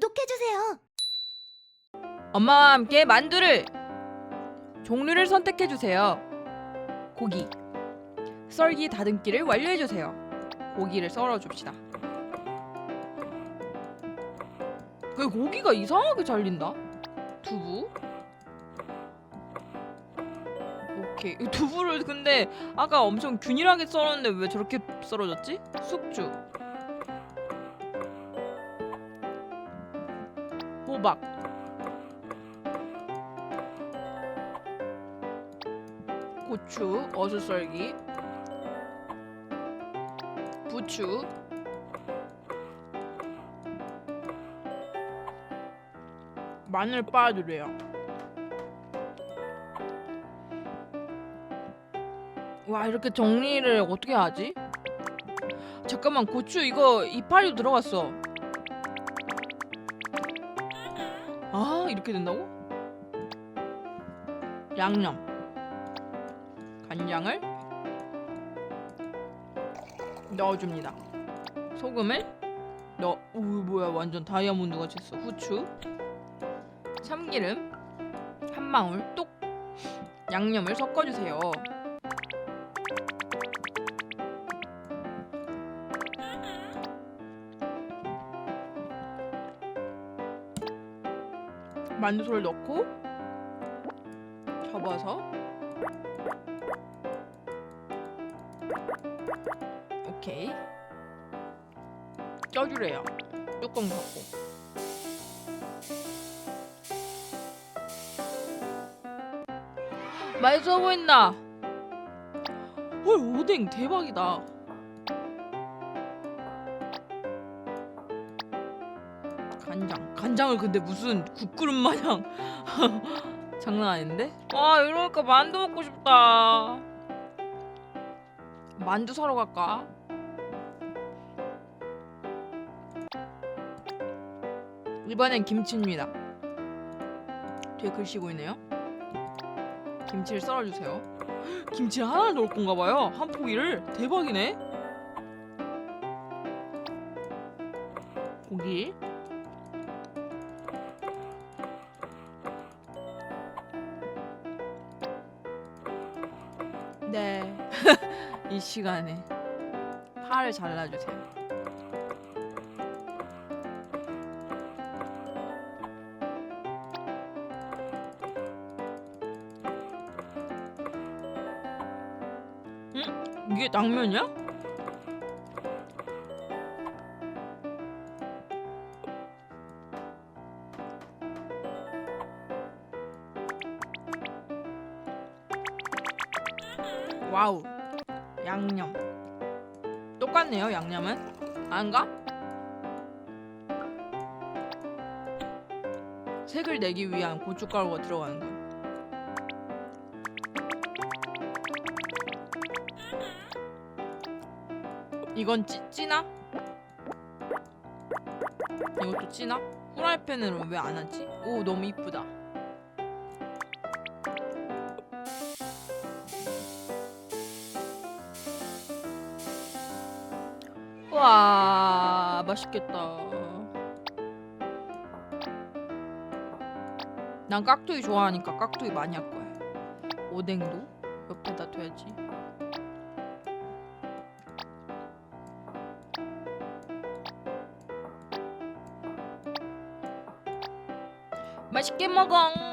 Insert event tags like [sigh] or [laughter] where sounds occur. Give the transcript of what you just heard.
구독해주세요. 엄마와 함께 만두를 종류를 선택해 주세요. 고기 썰기 다듬기를 완료해 주세요. 고기를 썰어 줍시다. 그 고기가 이상하게 잘린다. 두부. 오케이. 이 두부를 근데 아까 엄청 균일하게 썰었는데 왜 저렇게 썰어졌지? 숙주. 호박. 고추, 어슷썰기, 부추, 마늘 빻아주래요. 와 이렇게 정리를 어떻게 하지? 잠깐만 고추 이거 이파리도 들어갔어. 아 이렇게 된다고? 양념. 간장을 넣어줍니다. 소금을 넣. 오 뭐야 완전 다이아몬드 같이 했어. 후추, 참기름 한 방울 뚝 양념을 섞어주세요. 만두소를 넣고 접어서 오케이. 쪄주래요. 뚜껑 닫고. 맛있어 보인다. 헐 오뎅 대박이다 간장 간장을 근데 무슨 국그릇 마냥 [laughs] 장난 아닌데? 와 이러니까 만두 먹고 싶다 만두 사러 갈까? 이번엔 김치입니다. 뒤에 글씨 보이네요. 김치를 썰어주세요. [gasps] 김치 하나 넣을 건가 봐요. 한 포기를 대박이네. 고기. 네. [laughs] 이 시간에 파를 잘라주세요. 응? 이게 당면이야? 와우 양념 똑같네요 양념은 아닌가? 색을 내기 위한 고춧가루가 들어가는 거 이건 찌, 찌나? 이것도 찌나? 후라이팬으로 왜 안 하지? 오 너무 이쁘다 와 맛있겠다. 난 깍두기 좋아하니까 깍두기 많이 할 거야. 오뎅도 옆에다 둬야지. 맛있게 먹어.